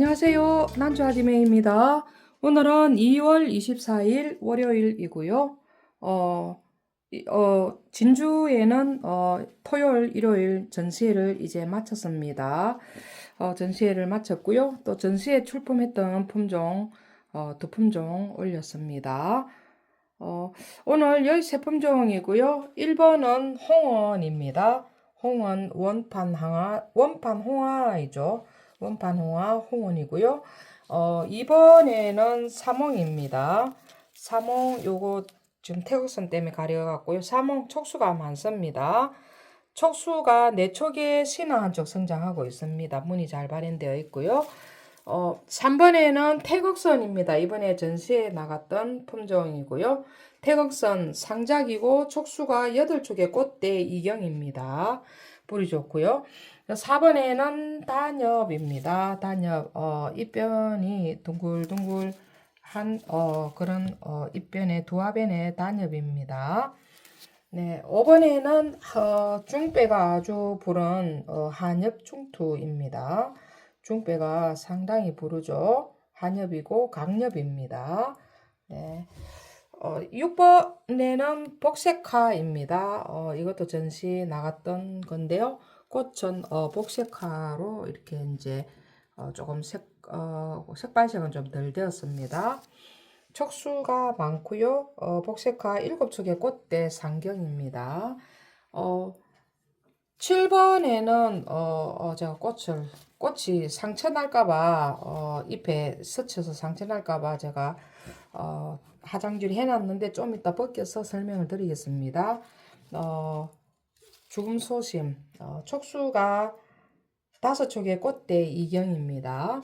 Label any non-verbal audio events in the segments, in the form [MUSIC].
안녕하세요. 난주아디메입니다. 오늘은 2월 24일 월요일이고요. 어, 이- 어, 진주에는 어, 토요일, 일요일 전시회를 이제 마쳤습니다. 어, 전시회를 마쳤고요. 또 전시회 출품했던 품종 어, 두 품종 올렸습니다. 어, 오늘 13품종이고요. 1번은 홍원입니다. 홍원 원판 항아, 원판 홍아이죠. 원판 홍아 홍원이고요. 어, 이번에는 사몽입니다. 사몽 요거 지금 태국선 때문에 가려갖고요. 사몽 촉수가 많습니다. 촉수가 네 촉에 신화 한쪽 성장하고 있습니다. 문이 잘 발현되어 있고요. 어, 3번에는 태극선입니다. 이번에 전시에 나갔던 품종이고요. 태극선 상작이고 촉수가 8촉의 꽃대 이경입니다. 뿌리 좋고요. 4번에는 단엽입니다. 단엽, 어, 잎변이 둥글둥글 한, 어, 그런, 어, 잎변의 두합변의 단엽입니다. 네, 5번에는, 어, 중배가 아주 부른, 어, 한엽 중투입니다. 중배가 상당히 부르죠. 한엽이고 강엽입니다. 네. 어, 6번에는 복색화입니다. 어, 이것도 전시 나갔던 건데요. 꽃은 어, 복색화로 이렇게 이제 어, 조금 색, 어, 색발색은 좀 덜 되었습니다. 촉수가 많고요. 어, 복색화 7촉의 꽃대 상경입니다. 어, 7번에는 어, 어, 제가 꽃을 꽃이 상처 날까봐 어, 잎에 스쳐서 상처 날까봐 제가 어, 화장줄 해놨는데 좀 이따 벗겨서 설명을 드리겠습니다. 어, 죽음 소심 어, 촉수가 다섯 촉의 꽃대 이경입니다.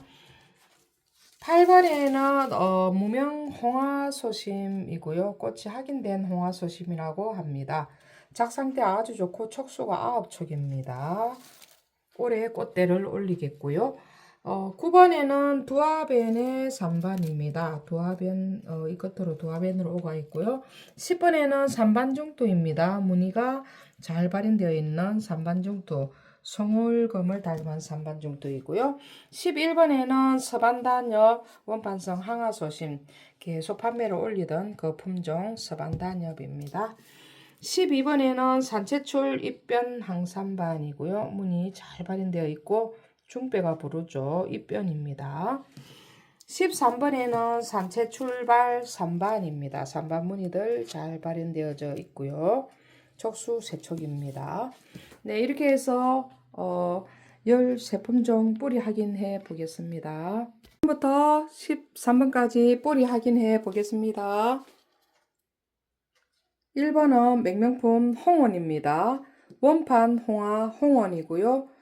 8번에는 어, 무명 홍화 소심이고요. 꽃이 확인된 홍화 소심이라고 합니다. 작상태 아주 좋고 촉수가 9촉입니다. 올해 꽃대를 올리겠고요. 어, 9번에는 두아벤의 3반입니다. 두아벤, 어, 이 끝으로 두아벤으로 오가 있고요. 10번에는 3반 중투입니다. 무늬가 잘 발현되어 있는 3반 중투. 송울검을 닮은 3반 중투이고요. 11번에는 서반단엽 원판성 항아소심 계속 판매를 올리던 그 품종 서반단엽입니다. 12번에는 산채출 입변 항산반이고요. 무늬 잘 발현되어 있고 중배가 부르죠. 입변입니다. 13번에는 산채 출발 3반입니다. 3반 무늬들 잘 발현되어져 있고요. 촉수 세촉입니다. 네, 이렇게 해서 어, 13품종 뿌리 확인해 보겠습니다. 부터 13번까지 뿌리 확인해 보겠습니다. 1번은 맹명품 홍원입니다. 원판 홍화 홍원이고요.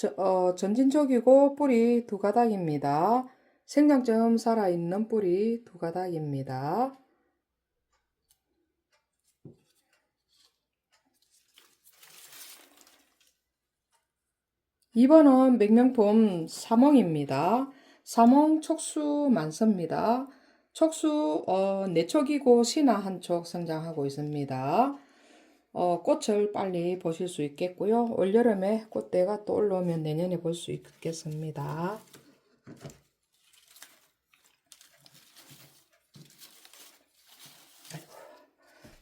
저, 어, 전진적이고 뿌리 두 가닥입니다. 생장점 살아있는 뿌리 두 가닥입니다. 2번은 맥명품 사몽입니다. 사몽 촉수 많습니다. 촉수 어, 네 촉이고 신화 한 촉 성장하고 있습니다. 어, 꽃을 빨리 보실 수 있겠고요. 올여름에 꽃대가 또 올라오면 내년에 볼 수 있겠습니다.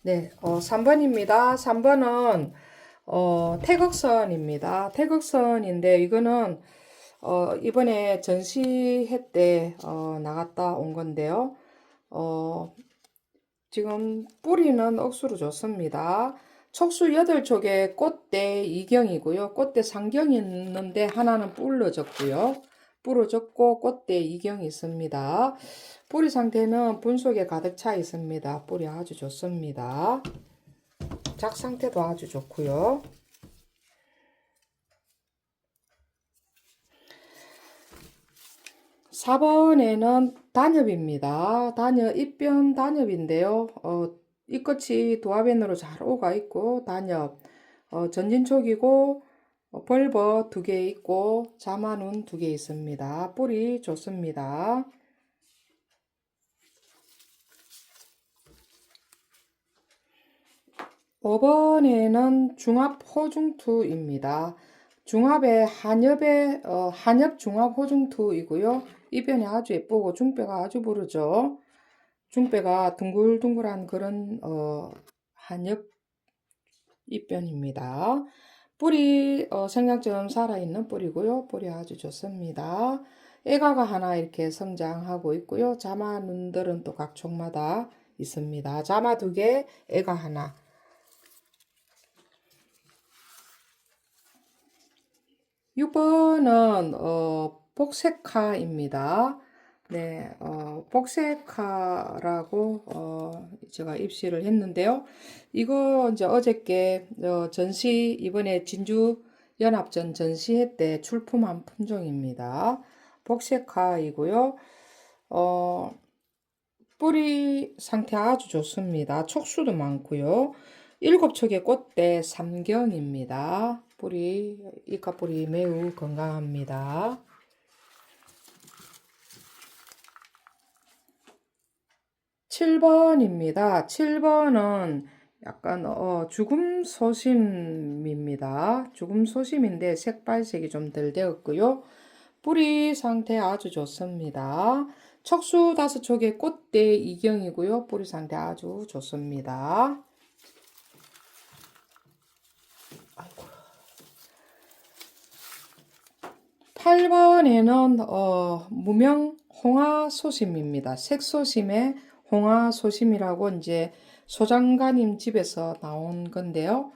네, 어, 3번입니다. 3번은 어, 태극선입니다. 태극선인데 이거는 어, 이번에 전시회 때 어, 나갔다 온 건데요. 어, 지금 뿌리는 억수로 좋습니다. 촉수 8촉에 꽃대 2경이고요. 꽃대 3경이 있는데 하나는 부러졌고요. 부러졌고 꽃대 2경이 있습니다. 뿌리 상태는 분속에 가득 차 있습니다. 뿌리 아주 좋습니다. 작 상태도 아주 좋고요. 사번에는 단엽입니다. 단엽, 입변 단엽인데요. 어, 이 끝이 도화변으로 잘 오가 있고, 단엽, 어, 전진촉이고, 어, 벌버 두 개 있고, 자만운 두개 있습니다. 뿌리 좋습니다. 5번에는 중합 호중투입니다. 중합의 한엽의 어, 한엽 중합 호중투이고요. 이변이 아주 예쁘고 중배가 아주 부르죠. 중배가 둥글둥글한 그런 어, 한엽 잎변입니다. 뿌리 어, 생장점 살아있는 뿌리고요. 뿌리 아주 좋습니다. 애가가 하나 이렇게 성장하고 있고요. 자마 눈들은 또 각종마다 있습니다. 자마 두 개, 애가 하나. 6번은 어, 복색화입니다. 네, 어, 복색화라고 어, 제가 입시를 했는데요. 이거 이제 어저께 어, 전시 이번에 진주 연합전 전시회 때 출품한 품종입니다. 복색화이고요. 어, 뿌리 상태 아주 좋습니다. 촉수도 많고요. 일곱 척의 꽃대 삼경입니다. 뿌리, 이까뿌리 매우 건강합니다. 7번입니다. 7번은 약간 어, 죽음 소심입니다. 죽음 소심인데 색발색이 좀 덜 되었고요. 뿌리 상태 아주 좋습니다. 척수 다섯 촉의 꽃대 이경이고요. 뿌리 상태 아주 좋습니다. 아이고. 8번에는 어, 무명 홍화 소심입니다. 색소심의 홍화 소심이라고 이제 소장가님 집에서 나온 건데요.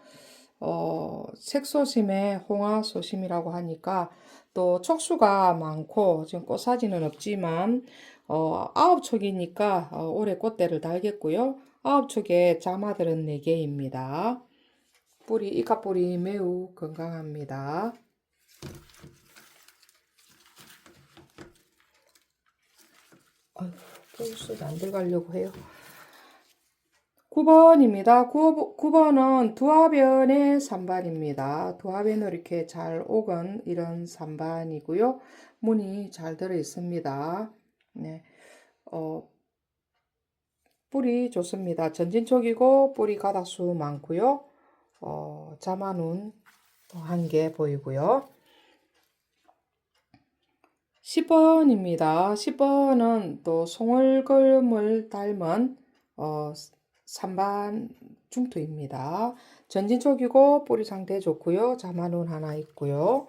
어, 색소심의 홍화 소심이라고 하니까 또 촉수가 많고 지금 꽃 사진은 없지만 어, 아홉 촉이니까 어, 올해 꽃대를 달겠고요. 아홉 촉에 자마들은 네 개입니다. 뿌리 이카뿌리 매우 건강합니다. 아이 고, 포스도 안 들어가려고 해요. 9번입니다. 9, 9번은 두화변의 산반입니다. 두화변을 이렇게 잘 오건 이런 산반이고요. 문이 잘 들어 있습니다. 네. 어, 뿌리 좋습니다. 전진촉이고 뿌리 가닥수 많고요. 어, 자마눈 한 개 보이고요. 10번입니다. 10번은 또 송월금을 닮은 어, 산반 중투입니다. 전진촉이고 뿌리 상태 좋고요. 자마눈 하나 있고요.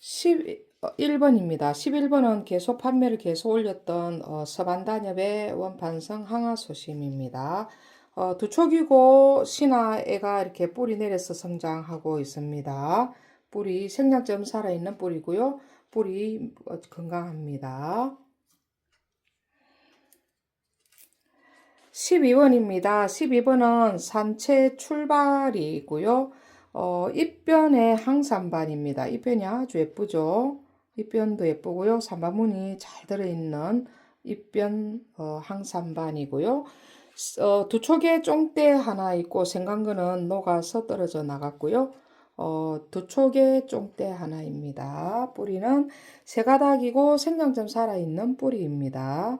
11번입니다. 11번은 계속 판매를 계속 올렸던 어, 서반단엽의 원판성 항아소심입니다. 어, 두 촉이고 신화애가 이렇게 뿌리 내려서 성장하고 있습니다. 뿌리 생장점 살아있는 뿌리고요. 뿌리 어, 건강합니다. 12번입니다. 12번은 산채 출발이고요. 어, 입변의 항산반입니다. 입변이 아주 예쁘죠. 입변도 예쁘고요. 산반문이 잘 들어있는 입변 어, 항산반이고요. 어, 두 촉에 쫑대 하나 있고 생강근은 녹아서 떨어져 나갔고요. 어, 두 촉에 쫑대 하나입니다. 뿌리는 세 가닥이고 생장점 살아있는 뿌리입니다.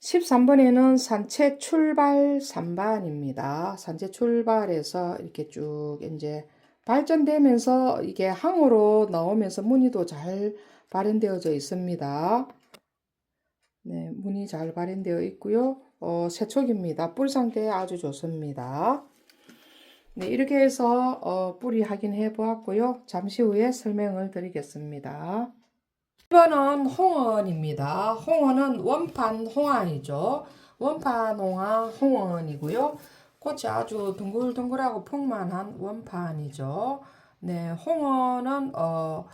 13번에는 산채 출발 3반입니다. 산채 출발에서 이렇게 쭉 이제 발전되면서 이게 항으로 나오면서 무늬도 잘 발현되어져 있습니다. 네, 무늬 잘 발현되어 있고요. 어, 세촉입니다. 뿌리 상태 아주 좋습니다. 네, 이렇게 해서 어, 뿌리 확인해 보았고요. 잠시 후에 설명을 드리겠습니다. 1번은 홍원입니다. 홍원은 원판 홍안이죠. 원판 홍아 홍원이고요. 꽃이 아주 둥글둥글하고 풍만한 원판이죠. 네, 홍원은 어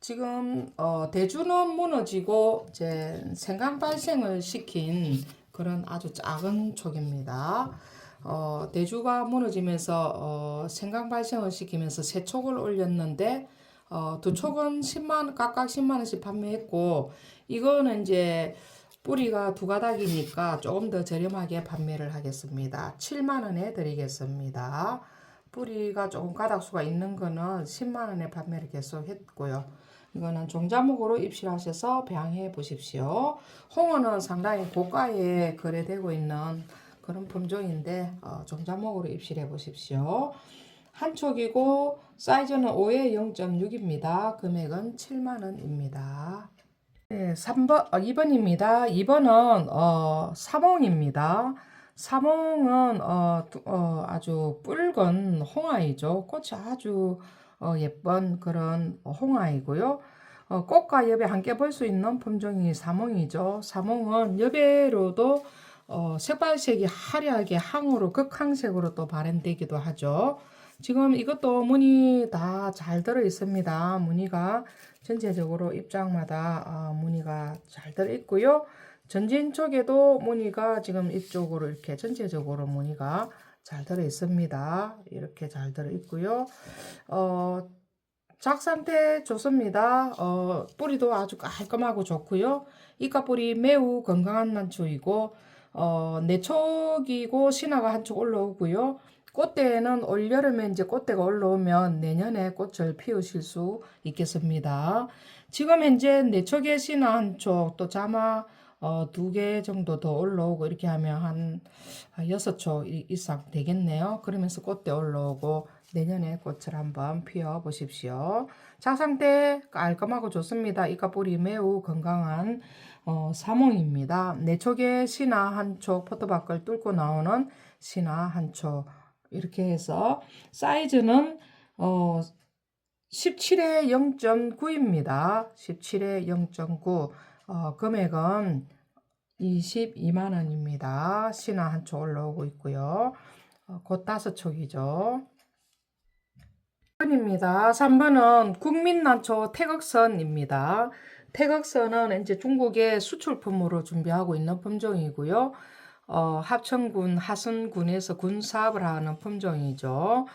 지금 어 대주는 무너지고 이제 생강 발생을 시킨 그런 아주 작은 촉입니다. 어 대주가 무너지면서 어 생강 발생을 시키면서 새 촉을 올렸는데 어, 두 촉은 10만 각각 10만 원씩 판매했고 이거는 이제 뿌리가 두 가닥이니까 조금 더 저렴하게 판매를 하겠습니다. 7만 원에 드리겠습니다. 뿌리가 조금 가닥수가 있는 거는 10만 원에 판매를 계속 했고요. 이거는 종자목으로 입실하셔서 배양해 보십시오. 홍어는 상당히 고가에 거래되고 있는 그런 품종인데 어, 종자목으로 입실해 보십시오. 한 촉이고 사이즈는 5에 0.6입니다. 금액은 7만 원입니다. 네, 3번, 어, 2번입니다. 2번은 어, 사몽입니다. 사몽은 어, 두- 어, 아주 붉은 홍아이죠. 꽃이 아주 어, 예쁜 그런 홍아이고요. 어, 꽃과 엽에 함께 볼 수 있는 품종이 사몽이죠. 사몽은 엽에로도 어, 색발색이 화려하게 항으로 극항색으로 또 발현되기도 하죠. 지금 이것도 무늬 다 잘 들어 있습니다. 무늬가 전체적으로 입장마다 어, 무늬가 잘 들어 있고요. 전진 쪽에도 무늬가 지금 이쪽으로 이렇게 전체적으로 무늬가 잘 들어 있습니다. 이렇게 잘 들어 있고요. 어, 작 상태 좋습니다. 어, 뿌리도 아주 깔끔하고 좋고요. 이까 뿌리 매우 건강한 난초이고 어, 내촉이고 신화가 한 촉 올라오고요. 꽃대는 올 여름에 이제 꽃대가 올라오면 내년에 꽃을 피우실 수 있겠습니다. 지금 현재 내촉의 신화 한 촉, 또 자마 어, 두 개 정도 더 올라오고 이렇게 하면 한 아, 여섯 촉 이- 이상 되겠네요. 그러면서 꽃대 올라오고 내년에 꽃을 한번 피워 보십시오. 자 상태 깔끔하고 좋습니다. 이까 뿌리 매우 건강한 어, 사몽입니다. 내촉의 신화 한 촉, 포토박을 뚫고 나오는 신화 한 촉. 이렇게 해서 사이즈는 어, 17에 0.9입니다. 17에 0.9. 어, 금액은 22만 원입니다. 신화 한촉 올라오고 있고요. 어, 곧 다섯 촉이죠. 3번입니다. 3번은 국민난초 태극선입니다. 태극선은 이제 중국의 수출품으로 준비하고 있는 품종이고요. 어, 합천군, 하순군에서 군사업을 하는 품종이죠.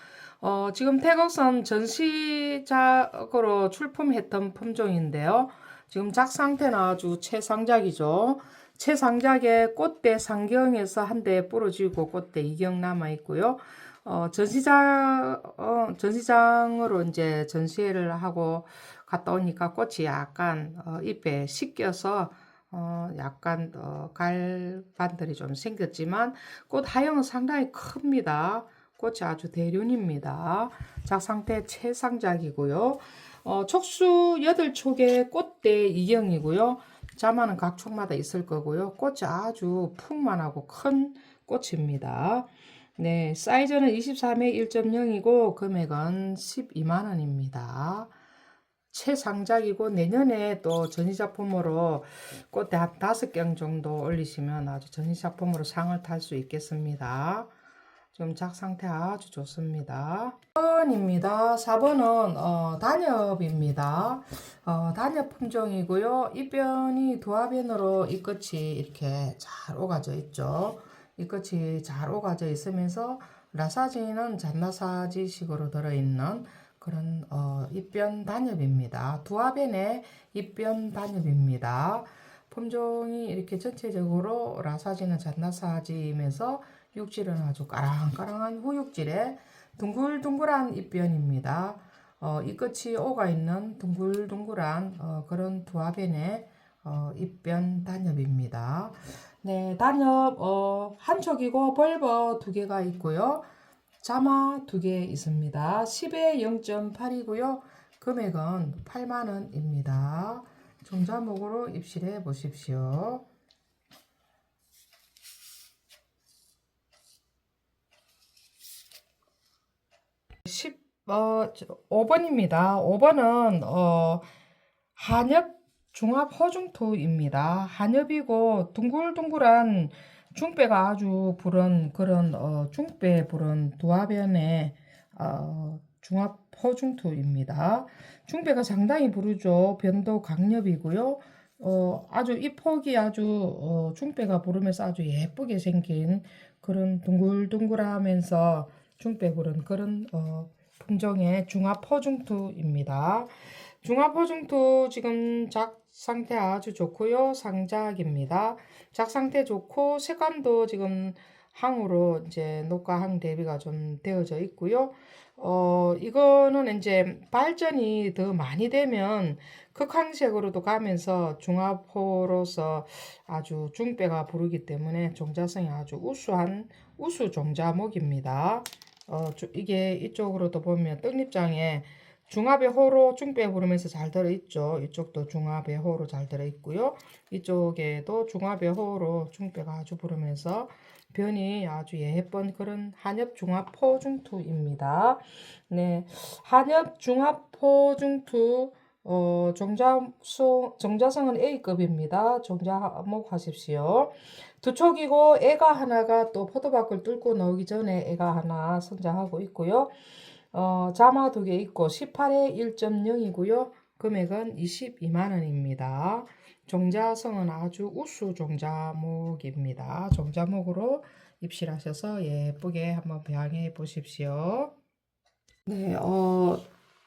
어, 지금 태극선 전시작으로 출품했던 품종인데요. 지금 작 상태는 아주 최상작이죠. 최상작의 꽃대 상경에서 한 대 부러지고 꽃대 이경 남아 있고요. 어, 전시장, 어, 전시장으로 이제 전시회를 하고 갔다 오니까 꽃이 약간 어, 잎에 씻겨서 어, 약간 어, 갈반들이 좀 생겼지만 꽃 하형은 상당히 큽니다. 꽃이 아주 대륜입니다. 작 상태 최상작이고요. 어, 촉수 8촉의 꽃대 이경이고요. 자마는 각 촉마다 있을 거고요. 꽃이 아주 풍만하고 큰 꽃입니다. 네, 사이즈는 23에 1.0이고 금액은 12만 원입니다. 최상작이고 내년에 또 전시작품으로 꽃대 한 다섯 경 정도 올리시면 아주 전시작품으로 상을 탈 수 있겠습니다. 지금 작 상태 아주 좋습니다. 4번입니다. 4번은 어, 단엽입니다. 어, 단엽 품종이고요. 잎변이 두화변으로 잎끝이 이렇게 잘 오가져 있죠. 잎끝이 잘 오가져 있으면서 라사지는 잔라사지식으로 들어있는 그런 어, 잎변 단엽입니다. 두화변의 잎변 단엽입니다. 품종이 이렇게 전체적으로 라사지는 잔나사지면서 육질은 아주 까랑까랑한 후육질의 둥글둥글한 잎변입니다. 어, 이 끝이 오가 있는 둥글둥글한 어, 그런 두화변의 어, 잎변 단엽입니다. 네, 단엽 어, 한 촉이고 벌버 두 개가 있고요. 자마 두 개 있습니다. 10에 0.8이고요. 금액은 8만 원입니다. 종자목으로 입실해 보십시오. 10, 어, 5번입니다. 5번은, 어, 한엽 중합 허중토입니다. 한엽이고, 둥글둥글한 중배가 아주 부른 그런, 어, 중배 부른 두화변의, 어, 중합 허중토입니다. 중배가 상당히 부르죠. 변도 강엽이고요. 어, 아주 잎폭이 아주, 어, 중배가 부르면서 아주 예쁘게 생긴 그런 둥글둥글하면서 중배 부른 그런, 어, 품종의. 중합 허중토 지금 작 상태 아주 좋고요. 상작입니다. 작 상태 좋고 색감도 지금 항으로 이제 녹과항 대비가 좀 되어져 있고요. 어, 이거는 이제 발전이 더 많이 되면 극항색으로도 가면서 중합호로서 아주 중배가 부르기 때문에 종자성이 아주 우수한 우수 종자목입니다. 어, 주- 이게 이쪽으로도 보면 떡잎장에 중압의 호로 중배 부르면서 잘 들어있죠. 이쪽도 중압의 호로 잘 들어있고요. 이쪽에도 중압의 호로 중배가 아주 부르면서 변이 아주 예쁜 그런 한엽 중압 포중투입니다. 네, 한엽 중압 포중투 어, 정자수, 정자성은 A급입니다. 정자목 하십시오. 두 촉이고 애가 하나가 또 포도박을 뚫고 나오기 전에 애가 하나 선장하고 있고요. 어, 자마 두 개 있고 18에 1.0이고요. 금액은 22만 원입니다. 종자성은 아주 우수 종자목입니다. 종자목으로 입실하셔서 예쁘게 한번 배양해 보십시오. 네, 어,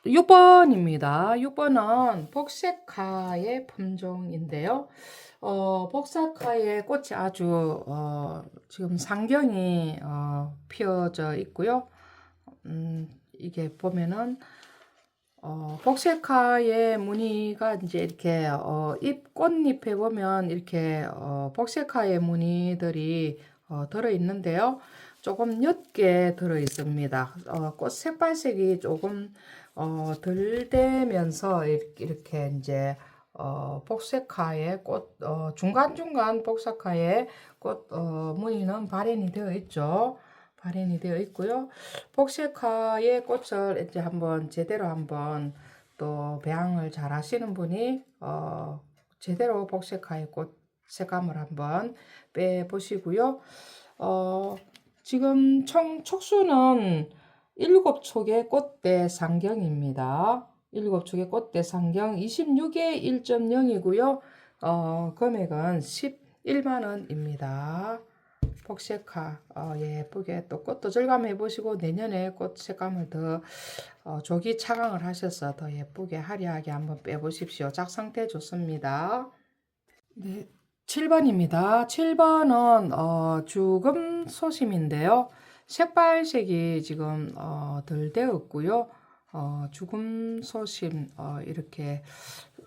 6번입니다. 6번은 복색화의 품종인데요. 어, 복색화의 꽃이 아주 어, 지금 상경이 어, 피어져 있고요. 음, 이게 보면은 어, 복색화의 무늬가 이제 이렇게 어, 잎 꽃잎에 보면 이렇게 어, 복색화의 무늬들이 어, 들어 있는데요. 조금 옅게 들어 있습니다. 어, 꽃 색발색이 조금 어, 덜 되면서 이렇게, 이제 어, 복색화의 꽃 어, 중간중간 복색화의 꽃 어, 무늬는 발현이 되어 있죠. 발현이 되어 있고요. 복색화의 꽃을 이제 한번 제대로 한번 또 배양을 잘 하시는 분이 어, 제대로 복색화의 꽃 색감을 한번 빼 보시고요. 어, 지금 총 촉수는 일곱 촉의 꽃대 상경입니다. 일곱 촉의 꽃대 상경 26에 1.0이고요. 어, 금액은 11만 원입니다. 복색화 어, 예쁘게 또 꽃도 절감해 보시고 내년에 꽃 색감을 더 어, 조기 차강을 하셔서 더 예쁘게 화려하게 한번 빼보십시오. 작 상태 좋습니다. 네, 7번입니다. 7번은 어, 주금 소심인데요. 색발색이 지금 어, 덜 되었고요. 어, 죽음 소심 어, 이렇게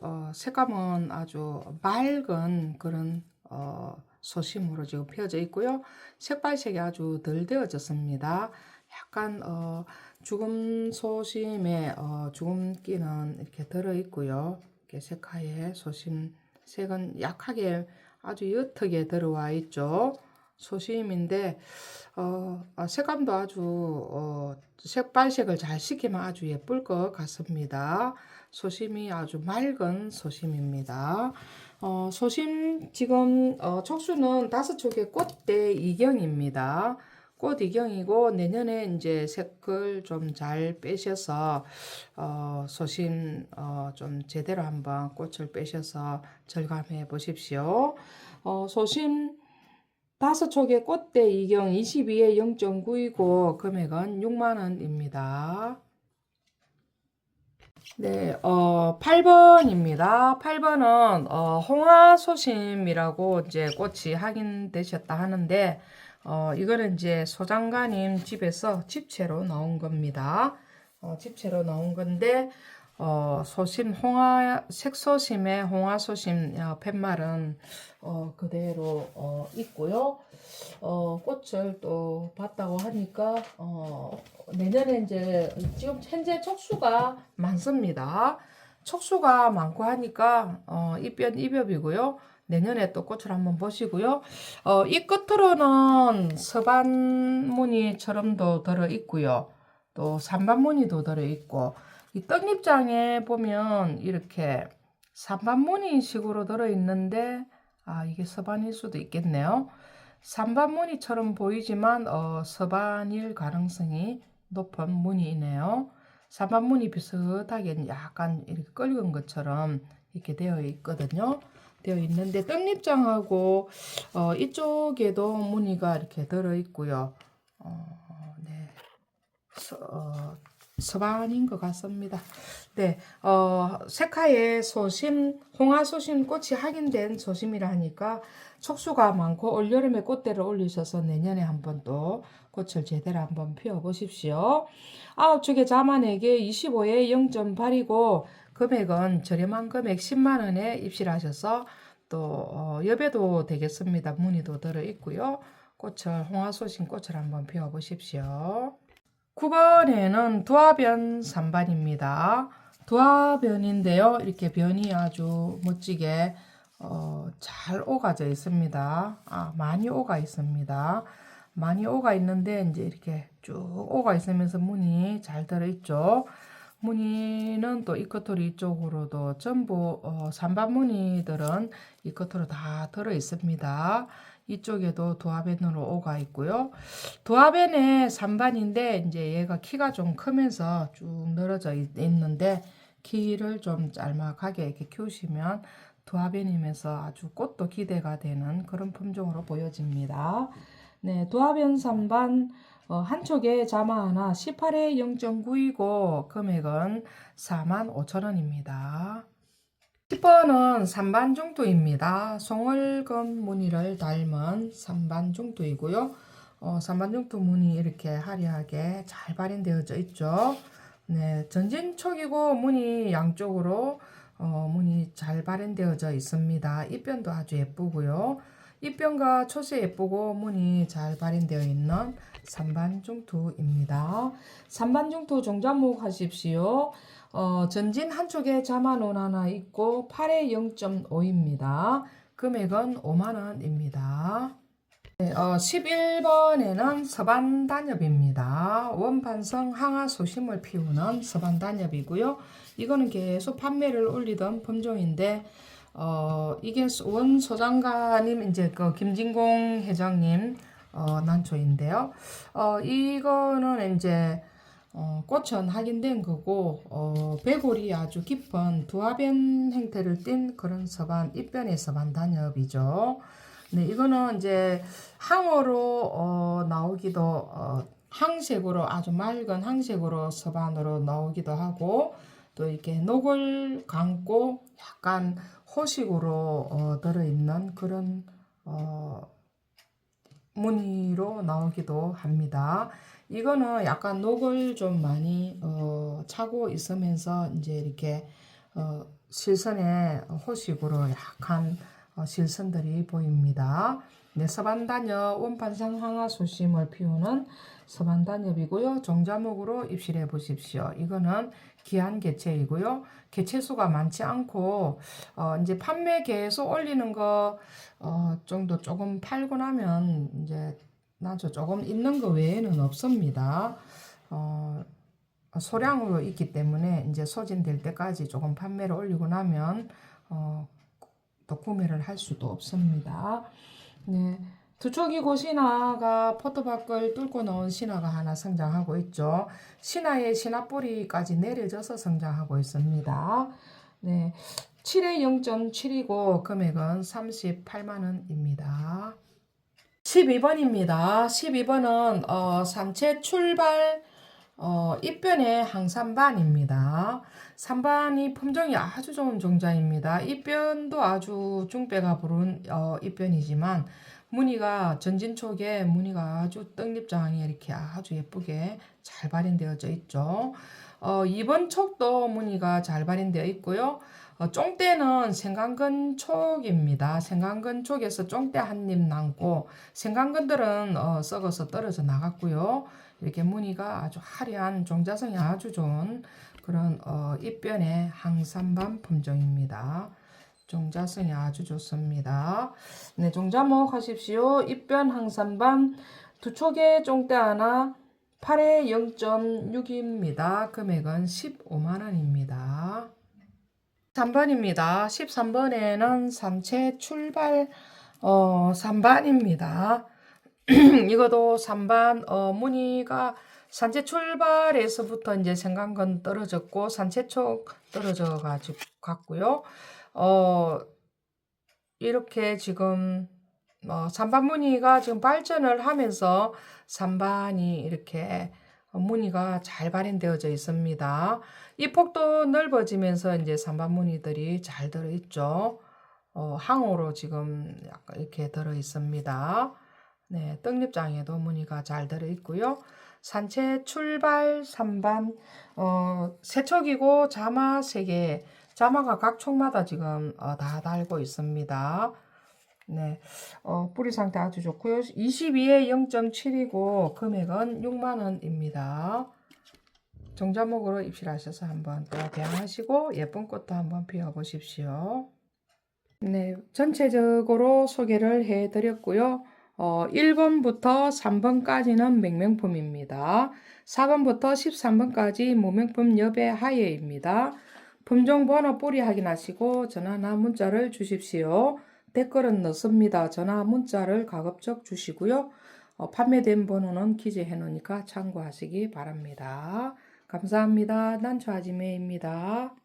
어, 색감은 아주 맑은 그런 어, 소심으로 지금 펴져 있고요. 색발색이 아주 덜 되어졌습니다. 약간 어, 죽음 소심에 어, 죽음기는 이렇게 들어 있고요. 이렇게 색하에 소심 색은 약하게 아주 옅게 들어와 있죠. 소심인데 어, 어, 색감도 아주 어, 색발색을 잘 시키면 아주 예쁠 것 같습니다. 소심이 아주 맑은 소심입니다. 어, 소심 지금 어, 촉수는 다섯 촉의 꽃대 이경입니다. 꽃 이경이고 내년에 이제 색을 좀 잘 빼셔서 어, 소심 어, 좀 제대로 한번 꽃을 빼셔서 절감해 보십시오. 어, 소심 다섯 촉의 꽃대 이경 22에 0.9이고 금액은 6만 원입니다. 네, 어, 8번입니다. 8번은 어, 홍화소심이라고 이제 꽃이 확인되셨다 하는데 어, 이거는 이제 소장가님 집에서 집채로 나온 겁니다. 어, 집채로 나온 건데 어, 소심 홍화 색소심의 홍화 소심 어, 팻말은 어, 그대로 어, 있고요. 어, 꽃을 또 봤다고 하니까 어, 내년에 이제 지금 현재 촉수가 많습니다. 촉수가 많고 하니까 어, 입변 입엽이고요. 내년에 또 꽃을 한번 보시고요. 어, 이 끝으로는 서반무늬처럼도 들어 있고요. 또 산반무늬도 들어 있고 이 떡잎장에 보면 이렇게 산반무늬식으로 들어 있는데 아 이게 서반일 수도 있겠네요. 산반무늬처럼 보이지만 어, 서반일 가능성이 높은 무늬이네요. 산반무늬 비슷하게 약간 이렇게 끓은 것처럼 이렇게 되어 있거든요. 되어 있는데 떡잎장하고 어, 이쪽에도 무늬가 이렇게 들어 있고요. 어, 네. 서, 어, 서반인 것 같습니다. 네, 어, 색하에 소심, 홍화 소심 꽃이 확인된 소심이라 하니까 촉수가 많고 올여름에 꽃대를 올리셔서 내년에 한번 또 꽃을 제대로 한번 피워 보십시오. 아홉 축의 자만에게 25에 0.8이고 금액은 저렴한 금액 10만 원에 입실하셔서 또 어, 여배도 되겠습니다. 무늬도 들어 있고요. 꽃을 홍화 소심 꽃을 한번 피워 보십시오. 9번에는 두화변 3반입니다. 두화변인데요. 이렇게 변이 아주 멋지게 어, 잘 오가져 있습니다. 아, 많이 오가 있습니다. 많이 오가 있는데 이제 이렇게 쭉 오가 있으면서 문이 잘 들어 있죠. 무늬는 또이 끝으로 이쪽으로도 전부 어, 산반 무늬들은 이 끝으로 다 들어 있습니다. 이쪽에도 도화벤으로 오가 있고요. 도화벤의 산반인데 이제 얘가 키가 좀 크면서 쭉 늘어져 있, 있는데 키를 좀 짤막하게 이렇게 키우시면 도화벤이면서 아주 꽃도 기대가 되는 그런 품종으로 보여집니다. 네, 도화변 산반 어, 한쪽에 자마 하나 18에 0.9이고 금액은 45,000원입니다. 10번은 삼반중투입니다. 송월금 무늬를 닮은 삼반중투이고요. 어, 삼반중투 무늬 이렇게 화려하게 잘 발현되어져 있죠. 네, 전진촉이고 무늬 양쪽으로 어, 무늬 잘 발현되어져 있습니다. 입변도 아주 예쁘고요. 입변과 초세 예쁘고 무늬 잘 발현되어 있는 삼반중투입니다. 삼반중투 종자목 하십시오. 어, 전진 한쪽에 자만원 하나 있고 8에 0.5입니다. 금액은 5만원입니다. 네, 어, 11번에는 서반단엽입니다. 원판성 항아 소심을 피우는 서반단엽이고요. 이거는 계속 판매를 올리던 품종인데 어, 이게 원 소장가님 이제 그 김진공 회장님 어, 난초인데요. 어, 이거는 이제 어, 꽃은 확인된 거고 어, 배골이 아주 깊은 두화변 형태를 띤 그런 서반 입변의 서반 단엽이죠. 네, 이거는 이제 항어로 어, 나오기도 어, 항색으로 아주 맑은 항색으로 서반으로 나오기도 하고 또 이렇게 녹을 감고 약간 호식으로 어, 들어있는 그런 어, 무늬로 나오기도 합니다. 이거는 약간 녹을 좀 많이 어, 차고 있으면서 이제 이렇게 어, 실선에 호식으로 약한 어, 실선들이 보입니다. 네, 서반단엽 원판상 항화 소심을 피우는 서반단엽이고요. 종자목으로 입실해 보십시오. 이거는 기한 개체이고요. 개체수가 많지 않고 어, 이제 판매 계속 올리는 거 어, 정도 조금 팔고 나면 이제 나저 조금 있는 거 외에는 없습니다. 어, 소량으로 있기 때문에 이제 소진될 때까지 조금 판매를 올리고 나면 어, 또 구매를 할 수도 없습니다. 네. 두촉이고 신화가 포토박을 뚫고 넣은 신화가 하나 성장하고 있죠. 신화의 신화뿌리까지 내려져서 성장하고 있습니다. 네. 7에 0.7이고 금액은 38만원입니다. 12번입니다. 12번은 어, 산채 출발 어, 입변의 항산반입니다. 산반이 품종이 아주 좋은 종자입니다. 입변도 아주 중배가 부른 어, 입변이지만 무늬가 전진 쪽에 무늬가 아주 떡잎장이 이렇게 아주 예쁘게 잘 발현되어져 있죠. 어, 2번 촉도 무늬가 잘 발현되어 있고요. 어, 쫑대는 생강근 촉입니다. 생강근 촉에서 쫑대 한 입 남고 생강근들은 어, 썩어서 떨어져 나갔고요. 이렇게 무늬가 아주 화려한 종자성이 아주 좋은 그런 어, 입변의 항산반 품종입니다. 종자성이 아주 좋습니다. 네, 종자목 하십시오. 입변 항산반 두 촉에 쫑대 하나 8에 0.6입니다. 금액은 15만원입니다. 3번입니다. 13번에는 산채 출발 어, 3반입니다. [CLEARS THROAT] 이것도 3반 어, 무늬가 산채 출발에서부터 이제 생강근 떨어졌고 산채촉 떨어져 가지고 갔고요. 어, 이렇게 지금 어, 산반 무늬가 지금 발전을 하면서 산반이 이렇게 무늬가 잘 발현되어져 있습니다. 이 폭도 넓어지면서 이제 산반 무늬들이 잘 들어 있죠. 어, 항으로 지금 약간 이렇게 들어 있습니다. 네, 떡잎장에도 무늬가 잘 들어 있고요. 산채 출발 3반 어, 세척이고 자마 3개 자마가 각 촉마다 지금 어, 다 달고 있습니다. 네, 어, 뿌리 상태 아주 좋고요. 22에 0.7이고 금액은 6만 원입니다. 정자목으로 입실하셔서 한번 또 대항하시고 예쁜 꽃도 한번 피워보십시오. 네, 전체적으로 소개를 해드렸고요. 어, 1번부터 3번까지는 맹명품입니다. 4번부터 13번까지 무명품 여배 하예입니다. 품종 번호 뿌리 확인하시고 전화나 문자를 주십시오. 댓글은 넣습니다. 전화 문자를 가급적 주시고요. 어, 판매된 번호는 기재해 놓으니까 참고하시기 바랍니다. 감사합니다. 난초아지매입니다.